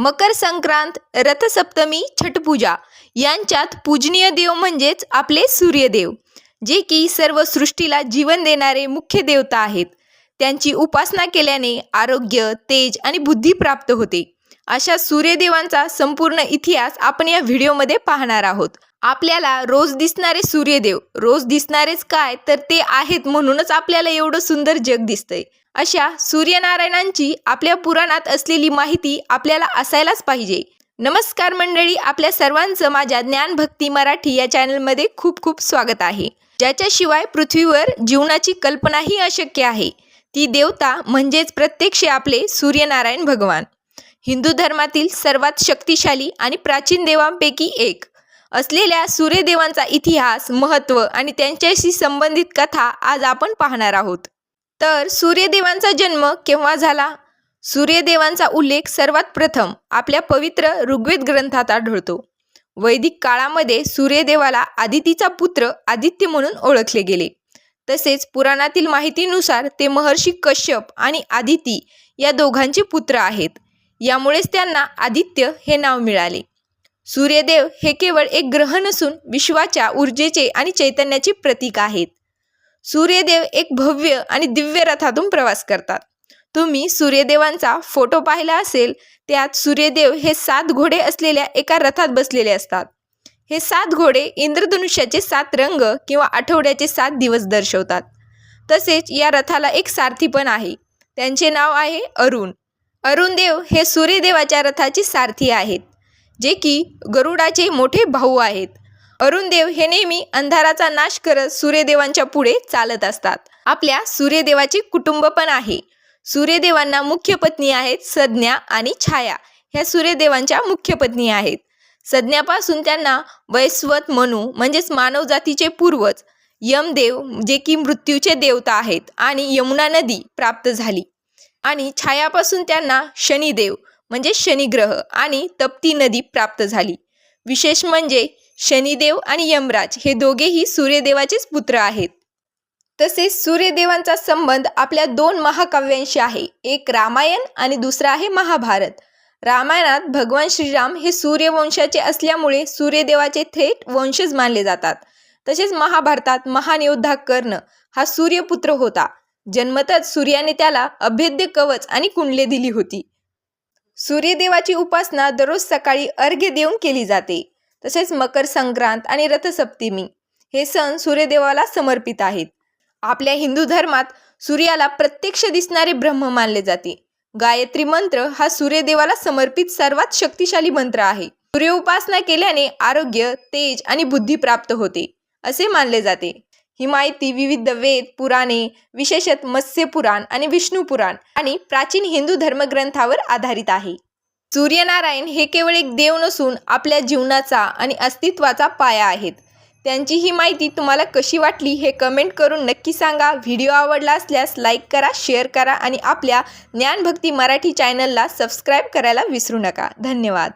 मकर संक्रांत रथसप्तमी छटपूजा यांच्यात पूजनीय देव म्हणजेच आपले सूर्यदेव जे की सर्व सृष्टीला जीवन देणारे मुख्य देवता आहेत. त्यांची उपासना केल्याने आरोग्य तेज आणि बुद्धी प्राप्त होते. अशा सूर्यदेवांचा संपूर्ण इतिहास आपण या व्हिडिओमध्ये पाहणार आहोत. आपल्याला रोज दिसणारे सूर्यदेव रोज दिसणारेच काय तर ते आहेत म्हणूनच आपल्याला एवढं सुंदर जग दिसतंय. अशा सूर्यनारायणांची आपल्या पुराणात असलेली माहिती आपल्याला असायलाच पाहिजे. नमस्कार मंडळी आपल्या सर्वांचं माझ्या ज्ञानभक्ती मराठी या चॅनलमध्ये खूप खूप स्वागत आहे. ज्याच्याशिवाय पृथ्वीवर जीवनाची कल्पनाही अशक्य आहे. ती देवता म्हणजेच प्रत्यक्ष आपले सूर्यनारायण भगवान. हिंदू धर्मातील सर्वात शक्तिशाली आणि प्राचीन देवांपैकी एक. असलेल्या सूर्यदेवांचा इतिहास महत्त्व आणि त्यांच्याशी संबंधित कथा आज आपण पाहणार आहोत. तर सूर्यदेवांचा जन्म केव्हा झाला? सूर्यदेवांचा उल्लेख सर्वात प्रथम आपल्या पवित्र ऋग्वेद ग्रंथात आढळतो. वैदिक काळामध्ये सूर्यदेवाला आदितीचा पुत्र आदित्य म्हणून ओळखले गेले. तसेच पुराणातील माहितीनुसार ते महर्षी कश्यप आणि आदिती या दोघांचे पुत्र आहेत. यामुळेच त्यांना आदित्य हे नाव मिळाले. सूर्यदेव हे केवळ एक ग्रह नसून विश्वाच्या ऊर्जेचे आणि चैतन्याचे प्रतीक आहेत. सूर्यदेव एक भव्य आणि दिव्य रथातून प्रवास करतात. तुम्ही सूर्यदेवांचा फोटो पाहिला असेल त्यात सूर्यदेव हे सात घोडे असलेल्या एका रथात बसलेले असतात. हे सात घोडे इंद्रधनुष्याचे सात रंग किंवा आठवड्याचे सात दिवस दर्शवतात. तसेच या रथाला एक सारथी पण आहे. त्यांचे नाव आहे अरुण. अरुणदेव हे सूर्यदेवाच्या रथाचे सारथी आहेत. जे की गरुडाचे मोठे भाऊ आहेत. अरुणदेव हे नेहमी अंधाराचा नाश करत सूर्यदेवांच्या पुढे चालत असतात. आपल्या सूर्यदेवाचे कुटुंब पण आहे. सूर्यदेवांना मुख्य पत्नी आहेत सज्ञा आणि छाया. ह्या सूर्यदेवांच्या मुख्य पत्नी आहेत. सज्ञापासून त्यांना वैस्वत मनू म्हणजेच मानवजातीचे पूर्वज यमदेव जे की मृत्यूचे देवता आहेत आणि यमुना नदी प्राप्त झाली. आणि छायापासून त्यांना शनिदेव म्हणजे शनिग्रह आणि तप्ती नदी प्राप्त झाली. विशेष म्हणजे शनिदेव आणि यमराज हे दोघेही सूर्यदेवाचेच पुत्र आहेत. तसेच सूर्यदेवांचा संबंध आपल्या दोन महाकाव्यांशी आहे. एक रामायण आणि दुसरा आहे महाभारत. रामायणात भगवान श्रीराम हे सूर्यवंशाचे असल्यामुळे सूर्यदेवाचे थेट वंशज मानले जातात. तसेच महाभारतात महान योद्धा कर्ण हा सूर्यपुत्र होता. जन्मतच सूर्याने त्याला अभेद्य कवच आणि कुंडले दिली होती. सूर्यदेवाची उपासना दररोज सकाळी अर्घ्य देऊन केली जाते. तसेच मकर संक्रांत आणि रथसप्तमी हे सण सूर्यदेवाला समर्पित आहेत. आपल्या हिंदू धर्मात सूर्याला प्रत्यक्ष दिसणारे ब्रह्म मानले जाते. गायत्री मंत्र हा सूर्यदेवाला समर्पित सर्वात शक्तिशाली मंत्र आहे. सूर्य उपासना केल्याने आरोग्य तेज आणि बुद्धी प्राप्त होते असे मानले जाते. ही माहिती विविध वेद पुराणे विशेषत मत्स्य पुराण आणि विष्णू पुराण आणि प्राचीन हिंदू धर्मग्रंथावर आधारित आहे. सूर्यनारायण हे केवळ एक देव नसून आपल्या जीवनाचा आणि अस्तित्वाचा पाया आहेत. त्यांची ही माहिती तुम्हाला कशी वाटली हे कमेंट करून नक्की सांगा. व्हिडिओ आवडला असल्यास लाईक करा शेअर करा आणि आपल्या ज्ञानभक्ती मराठी चॅनलला सबस्क्राईब करायला विसरू नका. धन्यवाद.